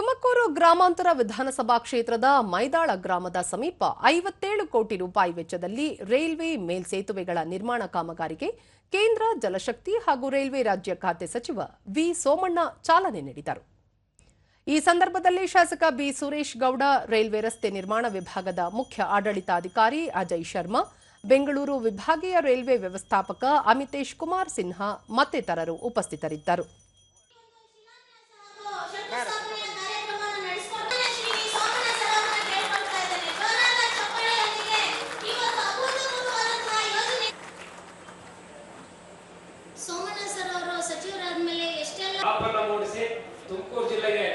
ತುಮಕೂರು ಗ್ರಾಮಾಂತರ ವಿಧಾನಸಭಾ ಕ್ಷೇತ್ರದ ಮೈದಾಳ ಗ್ರಾಮದ ಸಮೀಪ ಐವತ್ತೇಳು ಕೋಟಿ ರೂಪಾಯಿ ವೆಚ್ಚದಲ್ಲಿ ರೈಲ್ವೆ ಮೇಲ್ಸೇತುವೆಗಳ ನಿರ್ಮಾಣ ಕಾಮಗಾರಿಗೆ ಕೇಂದ್ರ ಜಲಶಕ್ತಿ ಹಾಗೂ ರೈಲ್ವೆ ರಾಜ್ಯ ಖಾತೆ ಸಚಿವ ವಿ ಸೋಮಣ್ಣ ಚಾಲನೆ ನೀಡಿದರು ಈ ಸಂದರ್ಭದಲ್ಲಿ ಶಾಸಕ ಬಿ ಸುರೇಶ್ ಗೌಡ ರೈಲ್ವೆ ರಸ್ತೆ ನಿರ್ಮಾಣ ವಿಭಾಗದ ಮುಖ್ಯ ಆಡಳಿತಾಧಿಕಾರಿ ಅಜಯ್ ಶರ್ಮಾ ಬೆಂಗಳೂರು ವಿಭಾಗೀಯ ರೈಲ್ವೆ ವ್ಯವಸ್ಥಾಪಕ ಅಮಿತೇಶ್ ಕುಮಾರ್ ಸಿನ್ಹಾ ಮತ್ತಿತರರು ಉಪಸ್ಥಿತರಿದ್ದರು ಮೂಡಿಸಿ ತುಮಕೂರು ಜಿಲ್ಲೆಗೆ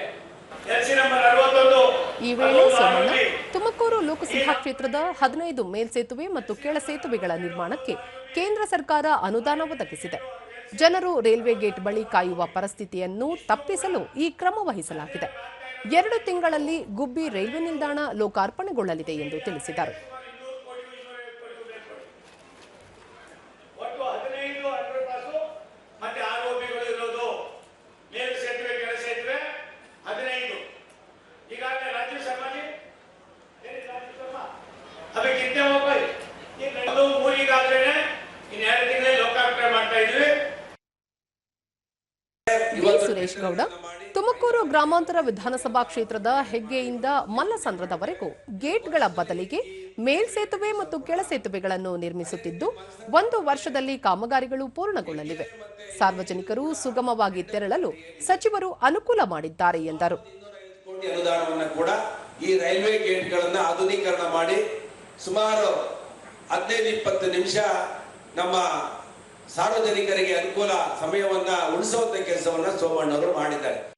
ಈ ವೇಳೆ ಸೋಮಣ್ಣ ತುಮಕೂರು ಲೋಕಸಭಾ ಕ್ಷೇತ್ರದ ಹದಿನೈದು ಮೇಲ್ಸೇತುವೆ ಮತ್ತು ಕೆಳ ಸೇತುವೆಗಳ ನಿರ್ಮಾಣಕ್ಕೆ ಕೇಂದ್ರ ಸರ್ಕಾರ ಅನುದಾನ ಒದಗಿಸಿದೆ. ಜನರು ರೈಲ್ವೆ ಗೇಟ್ ಬಳಿ ಕಾಯುವ ಪರಿಸ್ಥಿತಿಯನ್ನು ತಪ್ಪಿಸಲು ಈ ಕ್ರಮ ವಹಿಸಲಾಗಿದೆ. ಎರಡು ತಿಂಗಳಲ್ಲಿ ಗುಬ್ಬಿ ರೈಲ್ವೆ ನಿಲ್ದಾಣ ಲೋಕಾರ್ಪಣೆಗೊಳ್ಳಲಿದೆ ಎಂದು ತಿಳಿಸಿದರು. ಸುರೇಶ್ ಗೌಡ ತುಮಕೂರು ಗ್ರಾಮಾಂತರ ವಿಧಾನಸಭಾ ಕ್ಷೇತ್ರದ ಹೆಗ್ಗೆಯಿಂದ ಮಲ್ಲಸಂದ್ರದವರೆಗೂ ಗೇಟ್ಗಳ ಬದಲಿಗೆ ಮೇಲ್ಸೇತುವೆ ಮತ್ತು ಕೆಳ ಸೇತುವೆಗಳನ್ನು ನಿರ್ಮಿಸುತ್ತಿದ್ದು ಒಂದು ವರ್ಷದಲ್ಲಿ ಕಾಮಗಾರಿಗಳು ಪೂರ್ಣಗೊಳ್ಳಲಿವೆ. ಸಾರ್ವಜನಿಕರು ಸುಗಮವಾಗಿ ತೆರಳಲು ಸಚಿವರು ಅನುಕೂಲ ಮಾಡಿದ್ದಾರೆ ಎಂದರು. ಕೋಟಿ ಅನುದಾನವನ್ನು ಕೂಡ ಈ ರೈಲ್ವೆ ಗೇಟ್ಗಳನ್ನು ಆಧುನೀಕರಣ ಮಾಡಿ ಸುಮಾರು ಹದಿನೈದು ಇಪ್ಪತ್ತು ನಿಮಿಷ ನಮ್ಮ ಸಾರ್ವಜನಿಕರಿಗೆ ಅನುಕೂಲ ಸಮಯವನ್ನ ಉಳಿಸುವಂತ ಕೆಲಸವನ್ನ ಸೋಮಣ್ಣವರು ಮಾಡಿದ್ದಾರೆ.